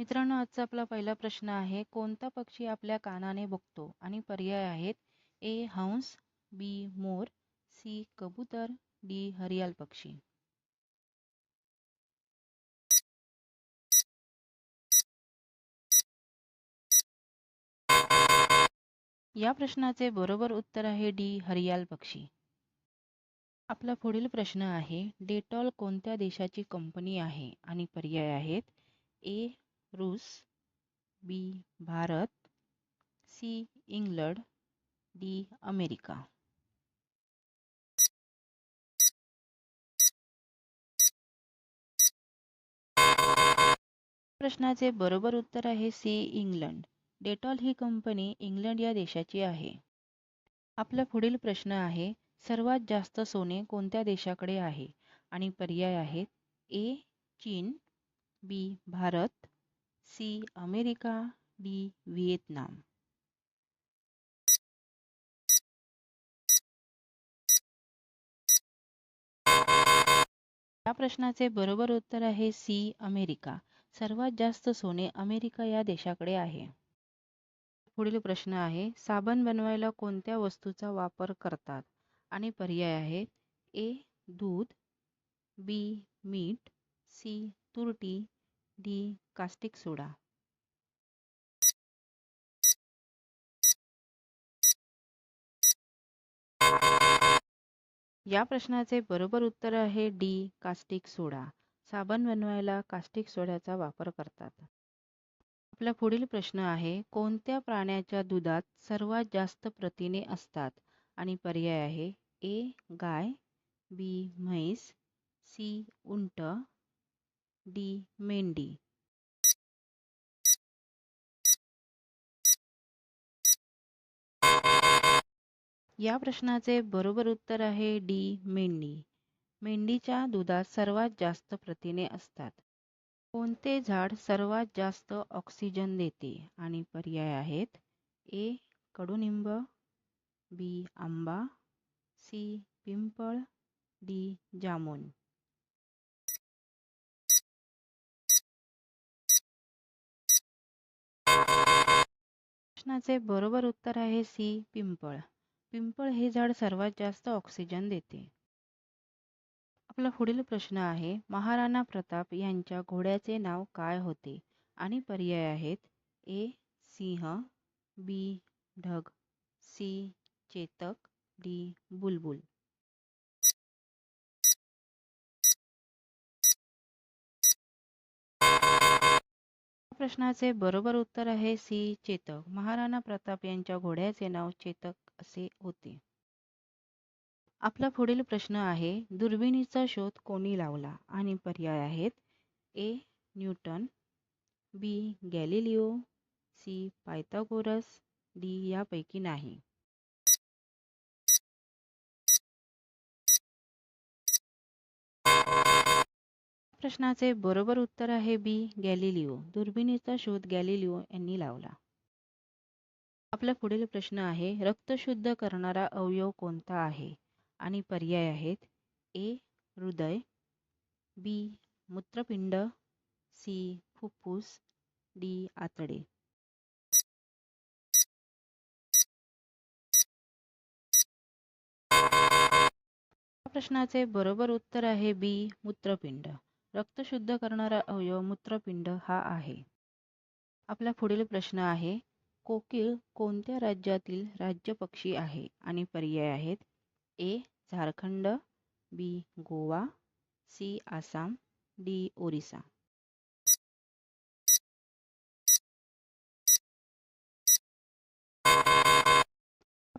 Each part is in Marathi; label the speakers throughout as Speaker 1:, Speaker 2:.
Speaker 1: मित्रांनो आजचा आपला पहिला प्रश्न आहे कोणता पक्षी आपल्या कानाने बघतो? आणि पर्याय आहेत ए हंस बी मोर सी कबूतर डी हरियाल पक्षी. या प्रश्नाचे बरोबर उत्तर आहे डी हरियाल पक्षी. आपला पुढील प्रश्न आहे डेटॉल कोणत्या देशाची कंपनी आहे? आणि पर्याय आहेत ए रूस B Bharat C England D America. प्रश्नाचे बरोबर उत्तर आहे सी इंग्लंड. डेटॉल ही कंपनी इंग्लंड या देशाची आहे. आपला पुढील प्रश्न आहे सर्वात जास्त सोने कोणत्या देशाकडे आहे? आणि पर्याय आहेत ए चीन B Bharat C America D Vietnam. या प्रश्नाचे बरोबर उत्तर आहे सी अमेरिका. सर्वात जास्त सोने अमेरिका या देशाकडे आहे. पुढील प्रश्न आहे साबण बनवायला कोणत्या वस्तूचा वापर करतात? आणि पर्याय आहेत ए दूध बी मीठ सी तुरटी डी कास्टिक सोडा. या प्रश्नाचे बरोबर उत्तर आहे डी कास्टिक सोडा. साबण बनवायला कास्टिक सोड्याचा वापर करतात. आपला पुढील प्रश्न आहे कोणत्या प्राण्याच्या दुधात सर्वात जास्त प्रथिने असतात? आणि पर्याय आहे ए गाय बी म्हैस सी उंट डी मेंढी. या प्रश्नाचे बरोबर उत्तर आहे डी मेंढी. मेंढीच्या दुधात सर्वात जास्त प्रथिने असतात. कोणते झाड सर्वात जास्त ऑक्सिजन देते? आणि पर्याय आहेत ए कडुनिंब बी आंबा सी पिंपळ डी जामून. प्रश्नाचे बरोबर उत्तर आहे सी पिंपळ. पिंपळ हे झाड सर्वात जास्त ऑक्सिजन देते. आपला पुढील प्रश्न आहे महाराणा प्रताप यांच्या घोड्याचे नाव काय होते? आणि पर्याय आहेत ए सिंह बी ढग सी चेतक डी बुलबुल. प्रश्नाचे बरोबर उत्तर आहे सी चेतक. महाराणा प्रताप यांच्या घोड्याचे नाव चेतक असे होते. आपला पुढील प्रश्न आहे दुर्बिणीचा शोध कोणी लावला आणि पर्याय आहेत? A. Newton B. Galileo C. Pythagoras D. यापैकी नाही. प्रश्नाचे बरोबर उत्तर आहे बी. गॅलिलिओ. दुर्बिणीचा शोध गॅलिलिओ यांनी लावला. आपला पुढील प्रश्न आहे रक्त शुद्ध करणारा अवयव कोणता आहे? आणि पर्याय आहेत ए हृदय बी मूत्रपिंड सी फुफ्फुस डी आतडे. प्रश्नाचे बरोबर उत्तर आहे बी मूत्रपिंड. रक्त शुद्ध करणारा अवयव मूत्रपिंड हा आहे. आपला पुढील प्रश्न आहे कोकिळ कोणत्या राज्यातील राज्य पक्षी आहे आणि पर्याय आहेत? A. Jharkhand B. Goa C. Assam D. Orissa.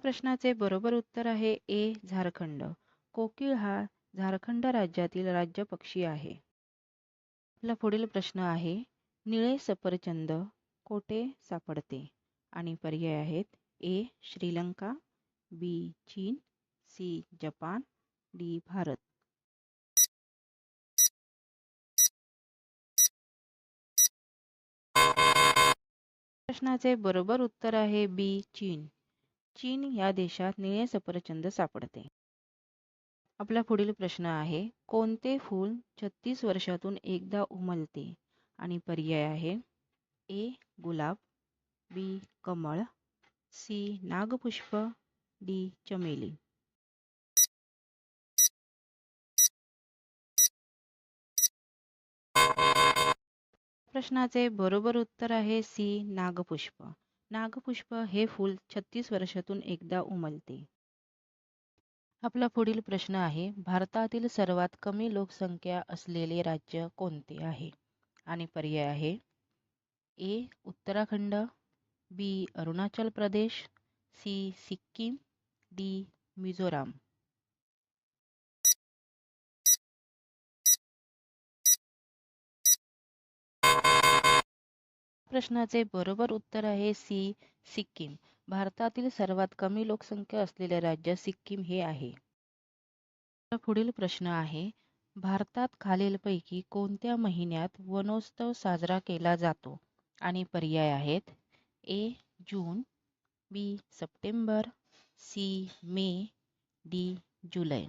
Speaker 1: प्रश्नाचे बरोबर उत्तर आहे ए. झारखंड. कोकिळ हा झारखंड राज्यातील राज्य पक्षी आहे. आपला पुढील प्रश्न आहे निळे सफरचंद कोठे सापडते? आणि पर्याय आहेत. ए श्रीलंका बी चीन सी जपान डी भारत. प्रश्नाचे बरोबर उत्तर आहे बी चीन. चीन या देशात निळे सफरचंद सापडते. आपला पुढील प्रश्न आहे कोणते फूल छत्तीस वर्षातून एकदा उमलते? आणि पर्याय आहे ए गुलाब बी कमळ. सी नागपुष्प. डी चमेली. प्रश्नाचे बरोबर उत्तर आहे सी नागपुष्प. नागपुष्प हे फूल छत्तीस वर्षातून एकदा उमलते. आपला पुढील प्रश्न आहे भारतातील सर्वात कमी लोकसंख्या असलेले राज्य कोणते आहे? आणि पर्याय आहे A Uttarakhand B Arunachal Pradesh C Sikkim D Mizoram. प्रश्नाचे बरोबर उत्तर आहे सी सिक्कीम. भारतातील सर्वात कमी लोकसंख्या असलेले राज्य सिक्कीम हे आहे. पुढील प्रश्न आहे भारतात खालीलपैकी कोणत्या महिन्यात वनोत्सव साजरा केला जातो? आणि पर्याय आहेत A June B September C May D July.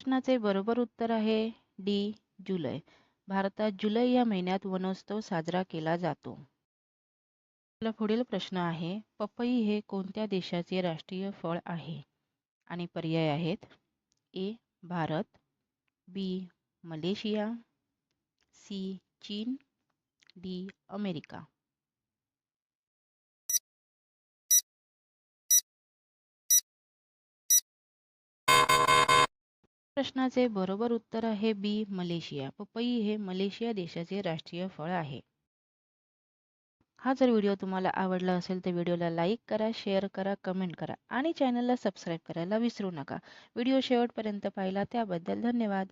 Speaker 1: प्रश्नाचे बरोबर उत्तर आहे डी जुलै. भारतात जुलै या महिन्यात वनोत्सव साजरा केला जातो. आपला पुढील प्रश्न आहे पपई हे कोणत्या देशाचे राष्ट्रीय फळ आहे? आणि पर्याय आहेत A Bharat B Malaysia C चीन डी अमेरिका प्रश्नाचे बरोबर उत्तर आहे बी मलेशिया. पपई हे मलेशिया देशाचे राष्ट्रीय फळ आहे. हा जर व्हिडिओ तुम्हाला आवडला असेल तर व्हिडिओला लाईक करा शेअर करा कमेंट करा आणि चॅनलला सबस्क्राईब करायला विसरू नका. व्हिडिओ शेवटपर्यंत पाहिला त्याबद्दल धन्यवाद.